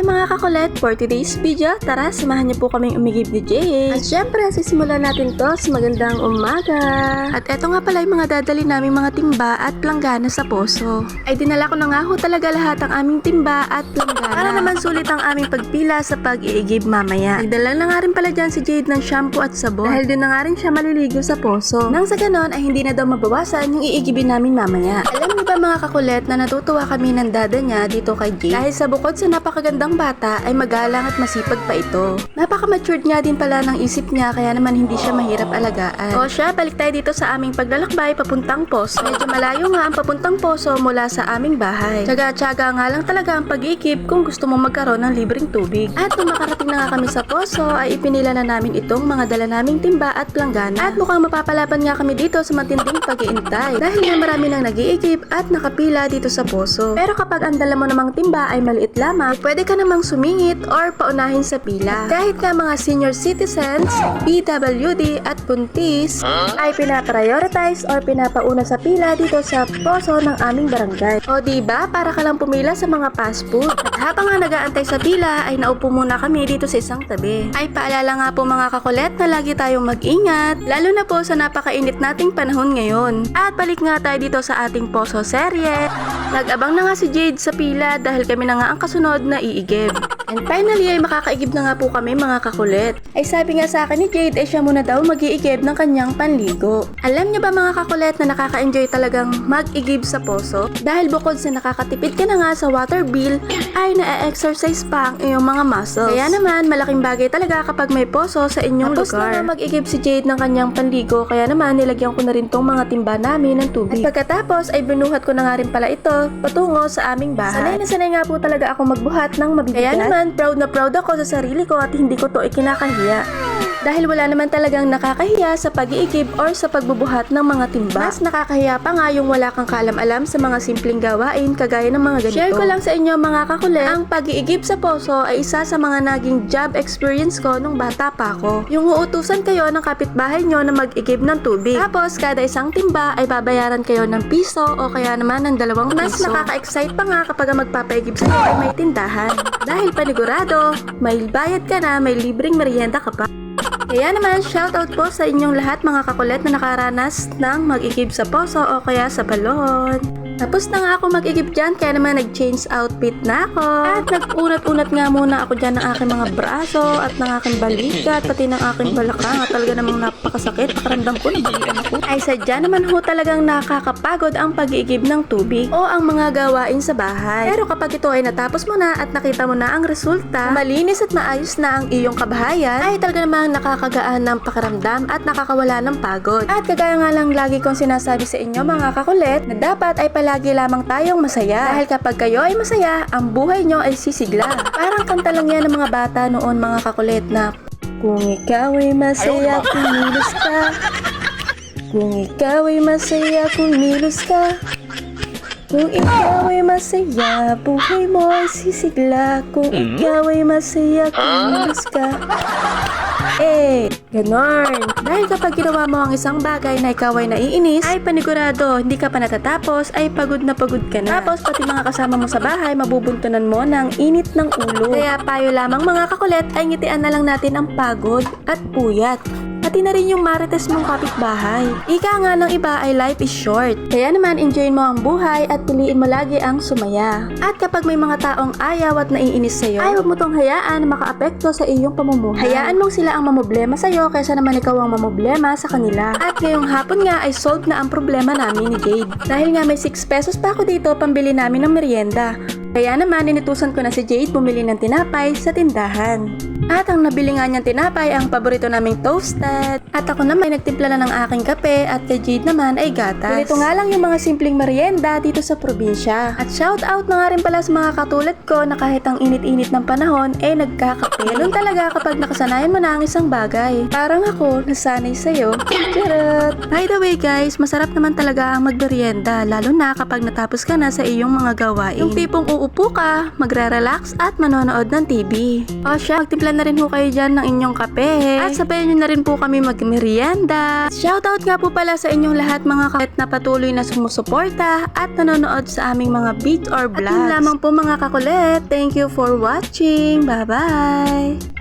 Hi mga kakulet, for today's video, tara samahan niyo po kaming umigib ni Jay. At syempre, sisimulan natin to sa magandang umaga. At eto nga pala yung mga dadali naming mga timba at planggana sa poso. Ay dinala ko na nga ho talaga lahat ang aming timba at planggana. Para naman sulit ang aming pagpila sa pag-iigib mamaya. Nagdala na nga rin pala dyan si Jade ng shampoo at sabon. Dahil din na nga rin siya maliligo sa poso. Nang sa ganon ay hindi na daw mabawasan yung iigibin namin mamaya. Alam niyo ba mga kakulet na natutuwa kami ng dada niya dito kay Jade? Dahil sa bukod sa napakagandang bata ay magalang at masipag pa ito. Napaka-matured nga din pala ng isip niya kaya naman hindi siya mahirap alagaan. O siya, balik tayo dito sa aming paglalakbay papuntang poso. Medyo malayo nga ang papuntang poso mula sa aming bahay. Tsaga-tsaga nga lang talaga ang pag-iikip kung gusto mo magkaroon ng libreng tubig. At nung makarating na nga kami sa poso ay ipinila na namin itong mga dala naming timba at planggana. At mukhang mapapalaban nga kami dito sa matinding pag-iintay. Dahil nga marami nang nag-iikip at nakapila dito sa poso. Pero kapag ang dala mo namang timba ay maliit lamang, pwede ka namang sumingit or paunahin sa pila. Kahit nga mga senior citizens, PWD at buntis ay pinaprioritize or pinapauna sa pila dito sa poso ng aming barangay. O di ba para ka lang pumila sa mga fast food. At habang nga nagaantay sa pila ay naupo muna kami dito sa isang tabi. Ay paalala nga po mga kakulet na lagi tayong mag-ingat, lalo na po sa napakainit nating panahon ngayon. At balik nga tayo dito sa ating poso serye. Nag-abang na nga si Jade sa pila dahil kami na nga ang kasunod na 이게 And finally ay makakaigib na nga po kami mga kakulit. Ay sabi nga sa akin ni Jade ay siya muna daw mag-iigib ng kanyang panligo. Alam niyo ba mga kakulit na nakaka-enjoy talagang mag-igib sa poso? Dahil bukod sa nakakatipid ka na nga sa water bill, ay na-exercise pa ang iyong mga muscles. Kaya naman malaking bagay talaga kapag may poso sa inyong Tapos lugar. na nga mag-igib si Jade ng kanyang panligo kaya naman nilagyan ko na rin tong mga timba namin ng tubig. At pagkatapos ay binuhat ko na nga rin pala ito patungo sa aming bahay. Sanay na sanay nga po talaga ako magbuhat ng mabibigat. Kaya naman proud na proud ako sa sarili ko at hindi ko to ikinakahiya. Dahil wala naman talagang nakakahiya sa pag-iigib or sa pagbubuhat ng mga timba. Mas nakakahiya pa nga yung wala kang kalam-alam sa mga simpleng gawain kagaya ng mga ganito. Share ko lang sa inyo mga kakulit, ang pag-iigib sa poso ay isa sa mga naging job experience ko nung bata pa ako. Yung uutusan kayo ng kapitbahay nyo na mag-igib ng tubig. Tapos kada isang timba ay babayaran kayo ng piso o kaya naman ng dalawang piso. Mas nakaka-excite pa nga kapag magpapaigib sa'yo ay may tindahan. Dahil panigurado, may bayad ka na, may libreng merienda ka pa. Kaya naman, shoutout po sa inyong lahat mga kakulet na nakaranas ng mag-igib sa poso o kaya sa balon. Tapos na nga ako mag-igib dyan, kaya naman nag-change outfit na ako. At nag-unat-unat nga muna ako dyan ng aking mga braso at ng aking balikat, pati ng aking balakang. At talaga namang napakasakit, pakiramdam ko, nabalikan ako. Ay sadya naman ho talagang nakakapagod ang pag-iigib ng tubig o ang mga gawain sa bahay. Pero kapag ito ay natapos mo na at nakita mo na ang resulta, malinis at maayos na ang iyong kabahayan, ay talaga namang nakakagaan ng pakiramdam at nakakawala ng pagod. At kagaya nga lang lagi kong sinasabi sa inyo mga kakulit, na dapat ay palagi lamang tayong masaya. Dahil kapag kayo ay masaya, ang buhay nyo ay sisigla. Parang kanta lang yan ng mga bata noon mga kakulit na kung ikaw ay masaya, kumilos ka. Kung ikaw ay masaya, kumilos ka. Kung ikaw ay masaya, buhay mo ay sisigla. Kung ikaw ay masaya, kumilos ka. Ganon. Dahil kapag ginawa mo ang isang bagay na ikaw ay naiinis, ay panigurado, hindi ka pa natatapos, ay pagod na pagod ka na. Tapos pati mga kasama mo sa bahay, mabubuntunan mo ng init ng ulo. Kaya payo lamang mga kakulet ay ngitian na lang natin ang pagod at puyat. Pati na rin yung marites mong kapitbahay. Ika nga ng iba ay life is short. Kaya naman enjoyin mo ang buhay at piliin mo lagi ang sumaya. At kapag may mga taong ayaw at naiinis sa'yo, ay huwag mo tong hayaan na makaapekto sa iyong pamumuhay. Hayaan mong sila ang mamoblema sa'yo kaysa naman ikaw ang mamoblema sa kanila. At ngayong hapon nga ay solved na ang problema namin ni Jade. Dahil nga may 6 pesos pa ako dito pambili namin ng merienda. Kaya naman, inutusan ko na si Jade bumili ng tinapay sa tindahan. At ang nabili nga niyang tinapay ang paborito naming toasted. At ako naman ay nagtimpla na ng aking kape at kay Jade naman ay gatas. Ganito nga lang yung mga simpleng merienda dito sa probinsya. At shout out na nga rin pala sa mga katulad ko na kahit ang init-init ng panahon eh nagkakape. Ganun talaga kapag nakasanayan mo na ang isang bagay. Parang ako, nasanay sa'yo. Charot! By the way guys, masarap naman talaga ang magmerienda lalo na kapag natapos ka na sa iyong mga gawain. Yung tipong uupo ka, magre-relax at manonood ng TV. O siya, magtimpla na rin ho kayo dyan ng inyong kape. At sabayan nyo na rin po kami magmerienda. Shoutout nga po pala sa inyong lahat mga kakulit na patuloy na sumusuporta at nanonood sa aming mga beats or vlogs. At lamang po mga kakulit. Thank you for watching. Bye-bye!